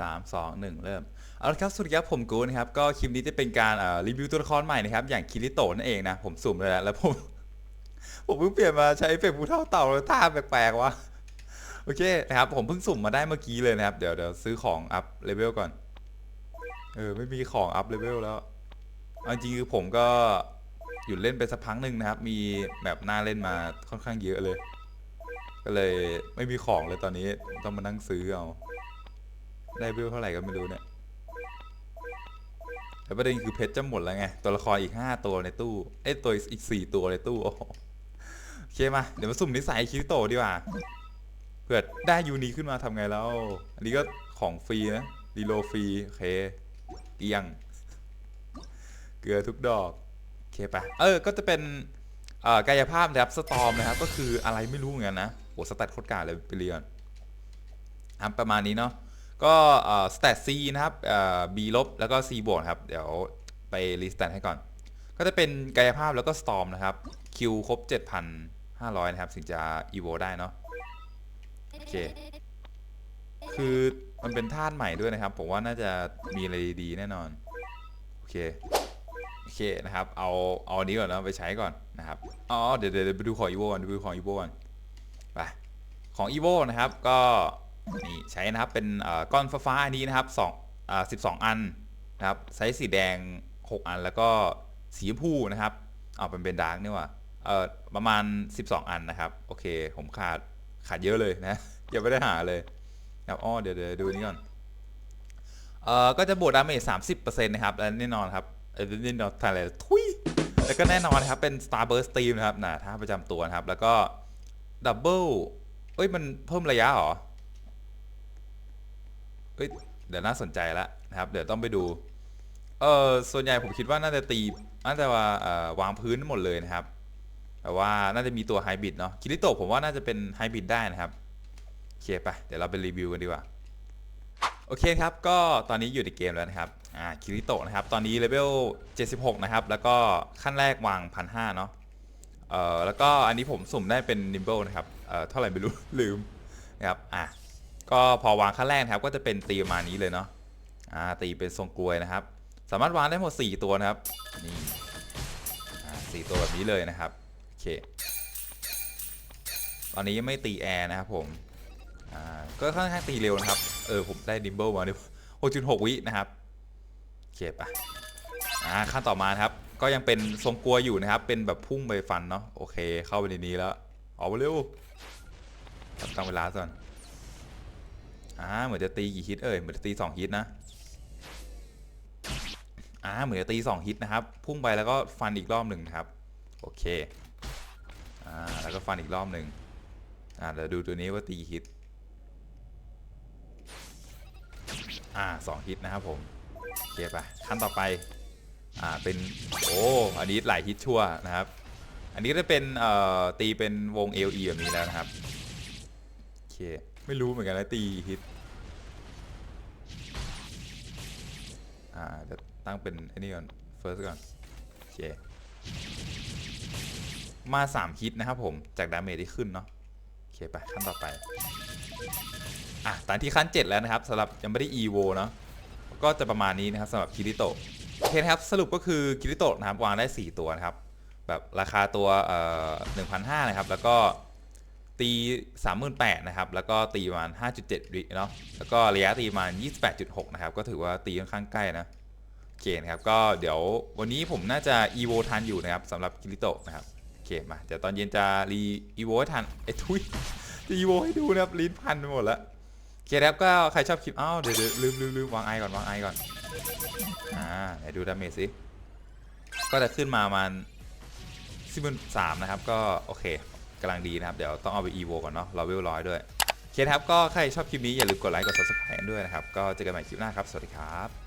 สองหนึ่งเริ่ม เอาละครับสวัสดีครับผมกูนะครับ ก็คลิปนี้จะเป็นการรีวิวตัวละครใหม่นะครับ อย่างคิริโตะนั่นเองนะ ผมสุ่มเลยแหละแล้วผม ผมเพิ่งเปลี่ยนมาใช้เอฟเฟกต์ผู้เท่าเต่าแล้วท่าแปลกๆวะโอเคนะครับ ผมเพิ่งสุ่มมาได้เมื่อกี้เลยนะครับ เดี๋ยวเดี๋ยวซื้อของอัพเลเวลก่อน เออ ไม่มีของอัพเลเวลแล้วเอาจริงๆคือผมก็หยุดเล่นไปสักพักหนึ่งนะครับ มีแบบหน่าเล่นมาค่อนข้างเยอะเลย ก็เลยไม่มีของเลยตอนนี้ต้องมานั่งซื้อเอา ได้เวลเท่าไหร่ก็ไม่รู้เนี่ยแต่ประเด็นคือเพชรจะหมดแล้วไง ตัวละครอีก 5 ตัวในตู้เอ้ยตัวอีก 4 ตัวในตู้โอ้โหโอเคมา เดี๋ยวมาสุ่มนิสัยคิริโตดีกว่าเผื่อได้ยูนีขึ้นมาทำไงแล้ว อันนี้ก็ของฟรีนะรีโลฟรีโอเคเอียง เกลือทุกดอกโอเคปะเออ ก็จะเป็นกายภาพนะครับสตอมนะครับ ก็คืออะไรไม่รู้เหมือนกันนะโหสแตทโคตรกาเลยไปเรียนอะประมาณนี้เนาะ ก็สแตท C นะครับเอ่อ B ลบแล้วก็ C บวกครับ เดี๋ยวไปรีสแตทให้ก่อน ก็จะเป็นกายภาพแล้วก็ Storm นะครับ Q ครบ 7,500 นะครับถึงจะ EVO ได้เนาะโอเค คือมันเป็นธาตุใหม่ด้วยนะครับ ผมว่าน่าจะมีอะไรดีๆแน่นอน โอเค โอเคนะครับ เอาเอาอันนี้ก่อนนะไปใช้ก่อนนะครับ อ๋อ เดี๋ยวเดี๋ยวไปดูของ EVO ก่อนดูของ EVO ก่อนไป ของ EVO นะครับก็ นี่ใช้นะครับเป็นก้อนฟ้าๆอันนี้นะครับ2อ่า12อันนะครับไซส์สีแดง 6 อันแล้วก็สีชมพูนะครับเอาเป็นเป็นดาร์กนี่ว่าเออประมาณ 12 อันนะครับ โอเค ผมขาดขาดเยอะเลยนะยังไม่ได้หาเลยครับอ๋อเดี๋ยวเดี๋ยวดูนี่ก่อนเอ่อก็จะบวกดาเมจ30%นะครับและแน่นอนครับเออแน่นอนอะไรทุยแล้วก็แน่นอนนะครับเป็น Starburst Steam นะครับนะท่าประจำตัวนะครับ แล้วก็ดับเบิลเอ้ยมันเพิ่มระยะหรอ เอ้ยเดี๋ยวน่าสนใจแล้วนะครับ เดี๋ยวต้องไปดู เออส่วนใหญ่ผมคิดว่าน่าจะตีน่าจะว่าวางพื้นหมดเลยนะครับ แต่ว่าน่าจะมีตัวไฮบริดเนาะคิริโตะผมว่าน่าจะเป็นไฮบริดได้นะครับโอเคไปเดี๋ยวเราไปรีวิวกันดีกว่าโอเคครับ ก็ตอนนี้อยู่ในเกมแล้วนะครับ อ่า คิริโตะนะครับ ตอนนี้เลเวล 76 นะครับ แล้วก็ขั้นแรกวางพันห้าเนาะ เอ่อ แล้วก็อันนี้ผมสุ่มได้เป็นนิมเบิลนะครับ เอ่อ เท่าไหร่ไม่รู้ ลืมนะครับ อะ ก็พอวางขั้นแรกครับก็จะเป็นตีประมาณนี้เลยเนาะอ่าตีเป็นทรงกลวยนะครับ สามารถวางได้หมด 4 ตัวนะครับนี่อ่าสตัวแบบนี้เลยนะครับโอเคตอนนี้ยังไม่ตีแอร์นะครับผมอ่าก็ค่อนข้างตีเร็วนะครับเออผมได้ดิมเบิลมาด้วย6.6 วินะครับโอเคปะอ่าขั้นต่อมาครับ ก็ยังเป็นทรงกลวยอยู่นะครับ เป็นแบบพุ่งไปฟันเนาะโอเค เข้าไปในนี้แล้วออกมาเร็วครับตั้งเวลาก่อน อ่าเหมือนจะตีกี่ฮิตเอ่ยเหมือนจะตีสองฮิตนะอ่าเหมือนจะตีสองฮิตนะครับ พุ่งไปแล้วก็ฟันอีกรอบหนึ่งนะครับ โอเคอ่าแล้วก็ฟันอีกรอบหนึ่งอ่าเดี๋ยวดูตัวนี้ว่าตีกี่ฮิตอ่าสองฮิตนะครับผมโอเคปะขั้นต่อไปอ่าเป็นโอ้อันนี้หลายฮิตชั่วนะครับ อันนี้จะเป็นเอ่อตีเป็นวง LE แบบนี้แล้วนะครับโอเค ไม่รู้เหมือนกันนะตีฮิต อ่าจะตั้งเป็นไอ้นี่ก่อน first ก่อนโอเคมา 3 ฮิตนะครับผม จากดาเมจที่ขึ้นเนาะโอเคไปขั้นต่อไป อะตอนที่ขั้น 7 แล้วนะครับสำหรับยังไม่ได้ EVO เนาะก็จะประมาณนี้นะครับสำหรับคิริโตะโอเคนะครับสรุปก็คือคิริโตะนะครับวางได้ 4 ตัวนะครับแบบราคาตัวเอ่อ1,500นะครับแล้วก็ ตี38,000นะครับ แล้วก็ตีประมาณ 5.7 วิเนาะ แล้วก็ระยะตีประมาณ 28.6 นะครับ ก็ถือว่าตีค่อนข้างใกล้นะโอเคนะครับ ก็เดี๋ยววันนี้ผมน่าจะ EVO ทันอยู่นะครับสำหรับคิริโตะนะครับโอเคมาเดี๋ยวตอนเย็นจะรี EVO ให้ทันไอ้ยทุยจะ EVO ให้ดูนะครับลิ้นพันไปหมดแล้วโอเคครับก็ใครชอบคลิปอ้าวเดี๋ยวเดี๋ยวลืมลืมลืมวางไอก่อนวางไอก่อนอ่าไหนดูดาเมจสิก็จะขึ้นมาประมาณสิบสามนะครับก็โอเค กำลังดีนะครับ เดี๋ยวต้องเอาไป EVO ก่อนเนาะเราเวลร้อยด้วยโอเคครับก็ใครชอบคลิปนี้อย่าลืมกดไลค์กด subscribe ด้วยนะครับ ก็เจอกันใหม่คลิปหน้าครับ สวัสดีครับ